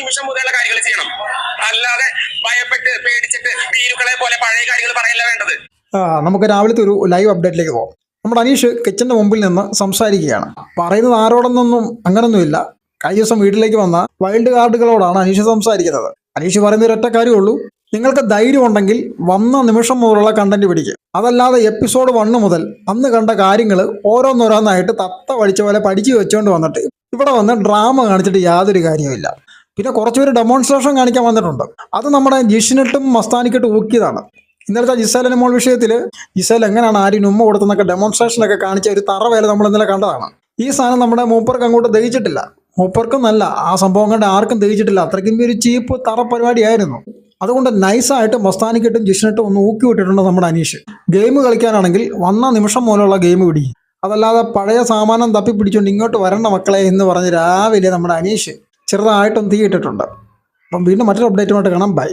നിമിഷം മുതലുള്ള കാര്യങ്ങൾ ചെയ്യണം. അല്ലാതെ ഭയപ്പെട്ട് പേടിച്ചിട്ട് ഭീരുക്കളെ പോലെ പഴയ കാര്യങ്ങൾ പറയല്ല വേണ്ടത്. നമുക്ക് രാവിലത്തെ ഒരു ലൈവ് അപ്ഡേറ്റിലേക്ക് പോകാം നമ്മുടെ അനീഷ് കിച്ചന്റെ മുമ്പിൽ നിന്ന് സംസാരിക്കുകയാണ്. പറയുന്നത് ആരോടെന്നൊന്നും അങ്ങനൊന്നുമില്ല. കഴിഞ്ഞ ദിവസം വീട്ടിലേക്ക് വന്ന വൈൽഡ് കാർഡുകളോടാണ് അനീഷ് സംസാരിക്കുന്നത്. അനീഷ് പറയുന്ന ഒരൊറ്റ കാര്യമുള്ളൂ നിങ്ങൾക്ക് ധൈര്യം ഉണ്ടെങ്കിൽ വന്ന നിമിഷം മുതലുള്ള കണ്ടന്റ് പിടിക്കുക അതല്ലാതെ എപ്പിസോഡ് വണ്ണ് മുതൽ അന്ന് കണ്ട കാര്യങ്ങൾ ഓരോന്നോരോന്നായിട്ട് തത്ത വലിച്ച പോലെ പഠിച്ചു വെച്ചുകൊണ്ട് വന്നിട്ട് ഇവിടെ വന്ന് ഡ്രാമ കാണിച്ചിട്ട് യാതൊരു കാര്യവുമില്ല. പിന്നെ കുറച്ചുപേര് ഡെമോൺസ്ട്രേഷൻ കാണിക്കാൻ വന്നിട്ടുണ്ട്. അത് നമ്മുടെ ജിഷിനിട്ടും മസ്താനിക്കിട്ടും ഊക്കിയതാണ്. ഇന്നലത്തെ ജിസേലിന് മോൾ വിഷയത്തിൽ ജിസേൽ എങ്ങനെയാണ് ആരും ഉമ്മ കൊടുത്തെന്നൊക്കെ ഡെമോൺസ്ട്രേഷൻ ഒക്കെ കാണിച്ച ഒരു തറ വേല നമ്മൾ ഇന്നലെ കണ്ടതാണ്. ഈ സാധനം നമ്മുടെ മൂപ്പർക്ക് അങ്ങോട്ട് ദഹിച്ചിട്ടില്ല. മൂപ്പർക്കും നല്ല ആ സംഭവം കണ്ട് ആർക്കും ദഹിച്ചിട്ടില്ല. അത്രയ്ക്കും ഒരു ചീപ്പ് തറ പരിപാടിയായിരുന്നു. അതുകൊണ്ട് നൈസായിട്ട് മസ്താനിക്കിട്ടും ജിഷിനിട്ടും ഒന്ന് ഊക്കി വിട്ടിട്ടുണ്ട് നമ്മുടെ അനീഷ്. ഗെയിം കളിക്കാനാണെങ്കിൽ വന്ന നിമിഷം മൂലമുള്ള ഗെയിം പിടി. അതല്ലാതെ പഴയ സാമാനം തപ്പിപ്പിടിച്ചുകൊണ്ട് ഇങ്ങോട്ട് വരണ്ട മക്കളെ എന്ന് പറഞ്ഞ് രാവിലെ നമ്മുടെ അനീഷ് ചെറുതായിട്ടൊന്ന് തീയിട്ടിട്ടുണ്ട് അപ്പം വീണ്ടും മറ്റൊരു അപ്ഡേറ്റുമായിട്ട് കാണാം. ബൈ